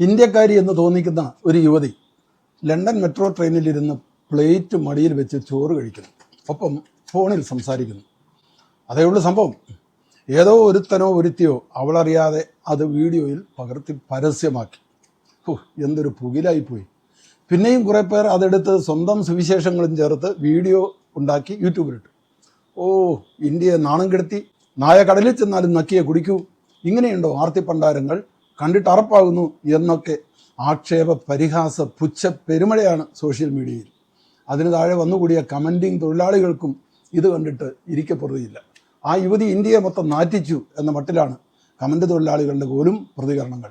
ഇന്ത്യക്കാരി എന്ന് തോന്നിക്കുന്ന ഒരു യുവതി ലണ്ടൻ മെട്രോ ട്രെയിനിലിരുന്ന് പ്ലേറ്റ് മടിയിൽ വെച്ച് ചോറ് കഴിക്കുന്നു. ഒപ്പം ഫോണിൽ സംസാരിക്കുന്നു. അതേ ഉള്ളൂ സംഭവം. ഏതോ ഒരുത്തനോ ഒരുത്തിയോ അവളറിയാതെ അത് വീഡിയോയിൽ പകർത്തി പരസ്യമാക്കി. ഹോ എന്തൊരു പുകിലായിപ്പോയി. പിന്നെയും കുറേ പേർ അതെടുത്ത് സ്വന്തം സുവിശേഷങ്ങളും ചേർത്ത് വീഡിയോ ഉണ്ടാക്കി യൂട്യൂബിലിട്ടു. ഓ ഇന്ത്യയെ നാണം കെടുത്തി. നായ കടലിൽ ചെന്നാലും നക്കിയെ കുടിക്കൂ. ഇങ്ങനെയുണ്ടോ ആർത്തിപ്പണ്ടാരങ്ങൾ കണ്ടിട്ട് അറപ്പാകുന്നു എന്നൊക്കെ ആക്ഷേപ പരിഹാസ പുച്ഛ പെരുമഴയാണ് സോഷ്യൽ മീഡിയയിൽ. അതിന് താഴെ വന്നുകൂടിയ കമന്റിങ് തൊഴിലാളികൾക്കും ഇത് കണ്ടിട്ട് ഇരിക്കപ്പെടുകയില്ല. ആ യുവതി ഇന്ത്യയെ മൊത്തം നാറ്റിച്ചു എന്ന മട്ടിലാണ് കമന്റ് തൊഴിലാളികളുടെ പോലും പ്രതികരണങ്ങൾ.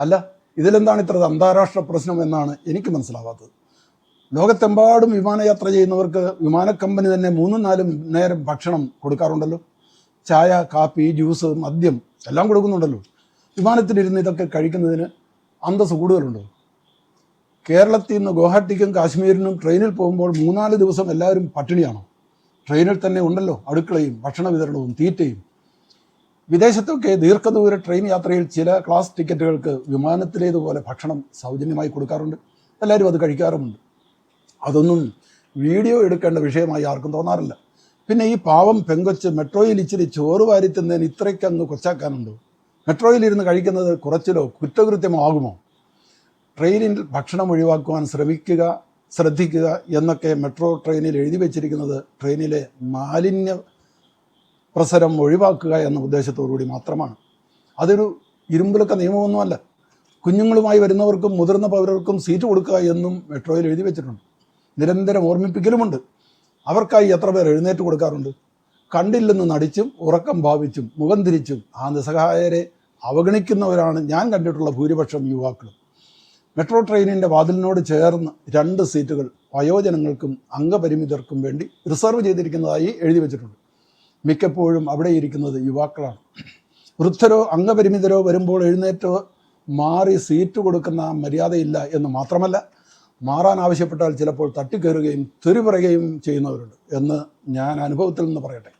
അല്ല ഇതിലെന്താണ് ഇത്ര അന്താരാഷ്ട്ര പ്രശ്നം എന്നാണ് എനിക്ക് മനസ്സിലാവാത്തത്. ലോകത്തെമ്പാടും വിമാനയാത്ര ചെയ്യുന്നവർക്ക് വിമാന കമ്പനി തന്നെ മൂന്നും നാലും നേരം ഭക്ഷണം കൊടുക്കാറുണ്ടല്ലോ. ചായ കാപ്പി ജ്യൂസ് മദ്യം എല്ലാം കൊടുക്കുന്നുണ്ടല്ലോ. വിമാനത്തിലിരുന്ന് ഇതൊക്കെ കഴിക്കുന്നതിന് അന്തസ് കൂടുതലുണ്ടോ? കേരളത്തിൽ നിന്ന് ഗുവാഹട്ടിക്കും കാശ്മീരിനും ട്രെയിനിൽ പോകുമ്പോൾ മൂന്നാൽ ദിവസം എല്ലാവരും പട്ടിണിയാണോ? ട്രെയിനിൽ തന്നെ ഉണ്ടല്ലോ അടുക്കളയും ഭക്ഷണ വിതരണവും തീറ്റയും. വിദേശത്തൊക്കെ ദീർഘദൂര ട്രെയിൻ യാത്രയിൽ ചില ക്ലാസ് ടിക്കറ്റുകൾക്ക് വിമാനത്തിലേതുപോലെ ഭക്ഷണം സൗജന്യമായി കൊടുക്കാറുണ്ട്. എല്ലാവരും അത് കഴിക്കാറുമുണ്ട്. അതൊന്നും വീഡിയോ എടുക്കേണ്ട വിഷയമായി ആർക്കും തോന്നാറില്ല. പിന്നെ ഈ പാവം പെങ്കൊച്ച് മെട്രോയിൽ ഇച്ചിരി ചോറ് വാരി തിന്നതിന് ഇത്രയ്ക്കങ്ങ് കൊച്ചാക്കാനുണ്ടോ? മെട്രോയിൽ ഇരുന്ന് കഴിക്കുന്നത് കുറച്ചിലോ കുറ്റകൃത്യമോ ആകുമോ ട്രെയിനിൽ ഭക്ഷണം ഒഴിവാക്കുവാൻ ശ്രമിക്കുക ശ്രദ്ധിക്കുക എന്നൊക്കെ മെട്രോ ട്രെയിനിൽ എഴുതി വെച്ചിരിക്കുന്നത് ട്രെയിനിലെ മാലിന്യ പ്രസരം ഒഴിവാക്കുക എന്ന ഉദ്ദേശത്തോടുകൂടി മാത്രമാണ്. അതൊരു ഇരുമ്പിലൊക്കെ നിയമമൊന്നുമല്ല. കുഞ്ഞുങ്ങളുമായി വരുന്നവർക്കും മുതിർന്ന പൗരർക്കും സീറ്റ് കൊടുക്കുക എന്നും മെട്രോയിൽ എഴുതി വെച്ചിട്ടുണ്ട്. നിരന്തരം ഓർമ്മിപ്പിക്കലുമുണ്ട്. അവർക്കായി എത്ര പേർ എഴുന്നേറ്റ് കൊടുക്കാറുണ്ട്? കണ്ടില്ലെന്ന് നടിച്ചും ഉറക്കം ഭാവിച്ചും മുഖം തിരിച്ചും ആ നിസ്സഹായരെ അവഗണിക്കുന്നവരാണ് ഞാൻ കണ്ടിട്ടുള്ള ഭൂരിപക്ഷം യുവാക്കളും. മെട്രോ ട്രെയിനിന്റെ വാതിലിനോട് ചേർന്ന് രണ്ട് സീറ്റുകൾ വയോജനങ്ങൾക്കും അംഗപരിമിതർക്കും വേണ്ടി റിസർവ് ചെയ്തിരിക്കുന്നതായി എഴുതി വെച്ചിട്ടുണ്ട്. മിക്കപ്പോഴും അവിടെ ഇരിക്കുന്നത് യുവാക്കളാണ്. വൃദ്ധരോ അംഗപരിമിതരോ വരുമ്പോൾ എഴുന്നേറ്റോ മാറി സീറ്റ് കൊടുക്കുന്ന മര്യാദയില്ല എന്ന് മാത്രമല്ല മാറാൻ ആവശ്യപ്പെട്ടാൽ ചിലപ്പോൾ തട്ടിക്കയറുകയും തെറി ചെയ്യുന്നവരുണ്ട് എന്ന് ഞാൻ അനുഭവത്തിൽ നിന്ന് പറയട്ടെ.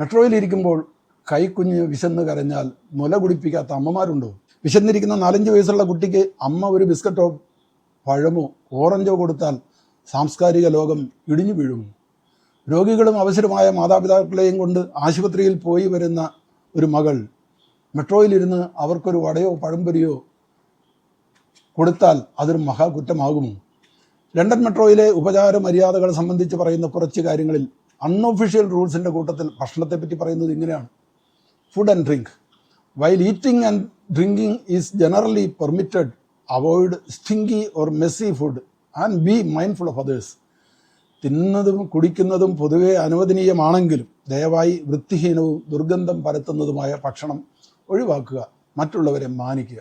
മെട്രോയിൽ ഇരിക്കുമ്പോൾ കൈക്കുഞ്ഞ് വിശന്ന് കരഞ്ഞാൽ മുല കുടിപ്പിക്കാത്ത അമ്മമാരുണ്ടോ? വിശന്നിരിക്കുന്ന നാലഞ്ച് വയസ്സുള്ള കുട്ടിക്ക് അമ്മ ഒരു ബിസ്ക്കറ്റോ പഴമോ ഓറഞ്ചോ കൊടുത്താൽ സാംസ്കാരിക ലോകം ഇടിഞ്ഞു വീഴും. രോഗികളും അവസരമായ മാതാപിതാക്കളെയും കൊണ്ട് ആശുപത്രിയിൽ പോയി വരുന്ന ഒരു മകൾ മെട്രോയിലിരുന്ന് അവർക്കൊരു വടയോ പഴംപൊരിയോ കൊടുത്താൽ അതൊരു മഹാകുറ്റമാകുമോ ലണ്ടൻ മെട്രോയിലെ ഉപചാര മര്യാദകൾ സംബന്ധിച്ച് പറയുന്ന കുറച്ച് കാര്യങ്ങളിൽ അൺഒഫീഷ്യൽ റൂൾസിന്റെ കൂട്ടത്തിൽ ഭക്ഷണത്തെപ്പറ്റി പറയുന്നത് ഇങ്ങനെയാണ്. Food and drink while eating and drinking is generally permitted avoid stinky or messy food and be mindful of others തിന്നുന്നതും കുടിക്കുന്നതും പൊതുവെ അനുവദനീയമാണെങ്കിലും ദയവായി വൃത്തിഹീനവും ദുർഗന്ധം പരത്തുന്നതുമായ ഭക്ഷണം ഒഴിവാക്കുക മറ്റുള്ളവരെ മാനിക്കുക.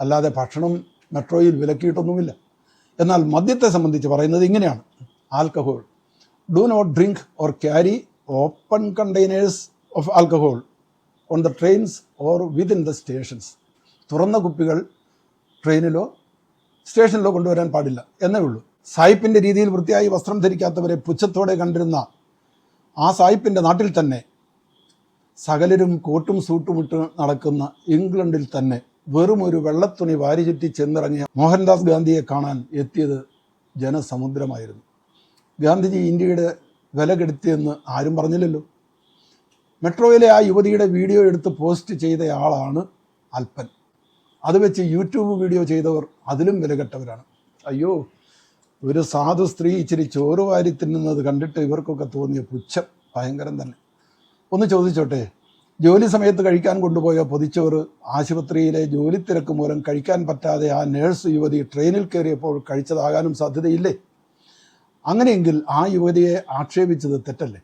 അല്ലാതെ ഭക്ഷണം മെട്രോയിൽ വിലക്കിയിട്ടൊന്നുമില്ല. എന്നാൽ മദ്യത്തെ സംബന്ധിച്ച് പറയുന്നത് ഇങ്ങനെയാണ്. Alcohol. Do not drink or carry open containers of alcohol on the trains or within the stations തുറന്ന കുപ്പികൾ ട്രെയിനിലോ സ്റ്റേഷനിലോ കൊണ്ടുവരാൻ പാടില്ല. എന്നേ ഉള്ളൂ. സായിപ്പിന്റെ രീതിയിൽ വൃത്തിയായി വസ്ത്രം ധരിക്കാത്തവരെ പുച്ഛത്തോടെ കണ്ടിരുന്ന ആ സായിപ്പിന്റെ നാട്ടിൽ തന്നെ സകലരും കോട്ടും സൂട്ടും ഇട്ട് നടക്കുന്ന ഇംഗ്ലണ്ടിൽ തന്നെ വെറും ഒരു വെള്ളത്തുണി വാരിചുറ്റി ചെന്നിറങ്ങിയ മോഹൻദാസ് ഗാന്ധിയെ കാണാൻ എത്തിയത് ജനസമുദ്രമായിരുന്നു. ഗാന്ധിജി ഇന്ത്യയുടെ വില കെടുത്തിയെന്ന് ആരും പറഞ്ഞില്ലല്ലോ. മെട്രോയിലെ ആ യുവതിയുടെ വീഡിയോ എടുത്ത് പോസ്റ്റ് ചെയ്തയാളാണ് അൽപ്പൻ. അത് വെച്ച് യൂട്യൂബ് വീഡിയോ ചെയ്തവർ അതിലും വിലകെട്ടവരാണ്. അയ്യോ ഒരു സാധു സ്ത്രീ ഇച്ചിരി ചോറ് വാരി തിന്നുന്നത് കണ്ടിട്ട് ഇവർക്കൊക്കെ തോന്നിയ പുച്ഛം ഭയങ്കരം തന്നെ. ഒന്ന് ചോദിച്ചോട്ടെ ജോലി സമയത്ത് കഴിക്കാൻ കൊണ്ടുപോയ പൊതിച്ചോറ് ആശുപത്രിയിലെ ജോലി തിരക്ക് മൂലം കഴിക്കാൻ പറ്റാതെ ആ നേഴ്സ് യുവതി ട്രെയിനിൽ കയറിയപ്പോൾ കഴിച്ചതാകാനും സാധ്യതയില്ലേ? അങ്ങനെയെങ്കിൽ ആ യുവതിയെ ആക്ഷേപിച്ചത് തെറ്റല്ലേ?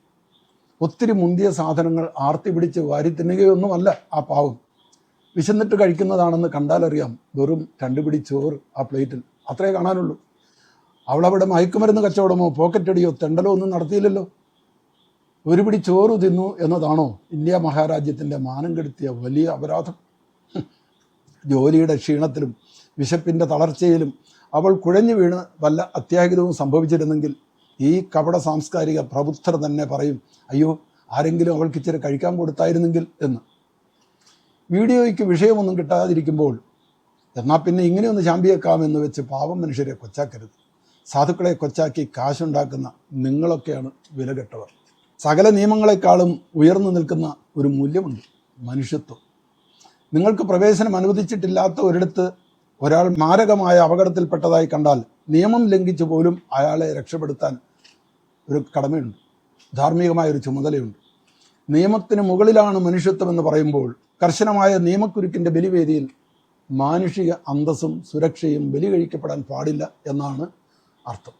ഒത്തിരി മുന്തിയ സാധനങ്ങൾ ആർത്തി പിടിച്ച് വാരി തിന്നുകയൊന്നുമല്ല ആ പാവം. വിശന്നിട്ട് കഴിക്കുന്നതാണെന്ന് കണ്ടാലറിയാം വെറും രണ്ട് പിടി ചോറ് ആ പ്ലേറ്റിൽ. അത്രേ കാണാനുള്ളൂ. അവളവിടെ മയക്കുമരുന്ന് കച്ചവടമോ പോക്കറ്റടിയോ തെണ്ടലോ ഒന്നും നടത്തിയില്ലല്ലോ. ഒരു പിടി ചോറ് തിന്നു എന്നതാണോ ഇന്ത്യ മഹാരാജ്യത്തിന്റെ മാനം കെടുത്തിയ വലിയ അപരാധം. ജോലിയുടെ ക്ഷീണത്തിലും വിശപ്പിന്റെ തളർച്ചയിലും അവൾ കുഴഞ്ഞു വീണ് വല്ല അത്യാഹിതവും സംഭവിച്ചിരുന്നെങ്കിൽ ഈ കപട സാംസ്കാരിക പ്രബുദ്ധർ തന്നെ പറയും അയ്യോ ആരെങ്കിലും അവൾക്ക് ഇച്ചിരി കഴിക്കാൻ കൊടുത്തായിരുന്നെങ്കിൽ എന്ന്. വീഡിയോയ്ക്ക് വിഷയമൊന്നും കിട്ടാതിരിക്കുമ്പോൾ എന്നാൽ പിന്നെ ഇങ്ങനെയൊന്ന് ചാമ്പിയേക്കാമെന്ന് വെച്ച് പാവം മനുഷ്യരെ കൊച്ചാക്കരുത്. സാധുക്കളെ കൊച്ചാക്കി കാശുണ്ടാക്കുന്ന നിങ്ങളൊക്കെയാണ് വിലകെട്ടവർ. സകല നിയമങ്ങളെക്കാളും ഉയർന്നു നിൽക്കുന്ന ഒരു മൂല്യമുണ്ട് മനുഷ്യത്വം. നിങ്ങൾക്ക് പ്രവേശനം അനുവദിച്ചിട്ടില്ലാത്ത ഒരിടത്ത് ഒരാൾ മാരകമായ അപകടത്തിൽപ്പെട്ടതായി കണ്ടാൽ നിയമം ലംഘിച്ചു പോലും അയാളെ രക്ഷപ്പെടുത്താൻ ഒരു കടമയുണ്ട്. ധാർമ്മികമായ ഒരു ചുമതലയുണ്ട്. നിയമത്തിന് മുകളിലാണ് മനുഷ്യത്വം എന്ന് പറയുമ്പോൾ കർശനമായ നിയമക്കുരുക്കിന്റെ ബലിവേദിയിൽ മാനുഷിക അന്തസ്സും സുരക്ഷയും ബലി കഴിക്കപ്പെടാൻ പാടില്ല എന്നാണ് അർത്ഥം.